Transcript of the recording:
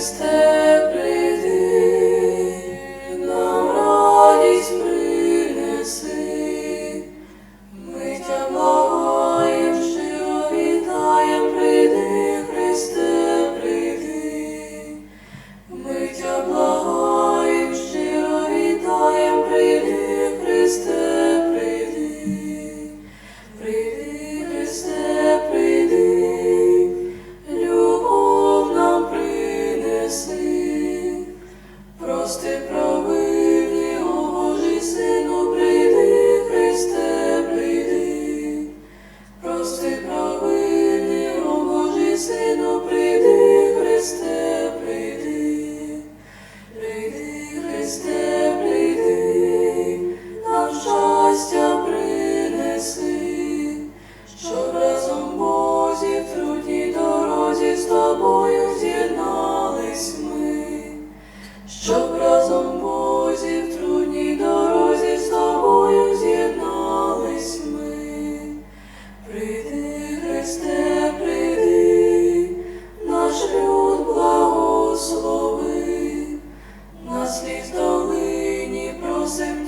Христе, нам радість принеси, ми тя благаєм, щиро вітаєм, прийди, Христе, прийди, ми тя благаєм, щиро вітаєм. Христе, прийди, наш люд благослови, на долині просим.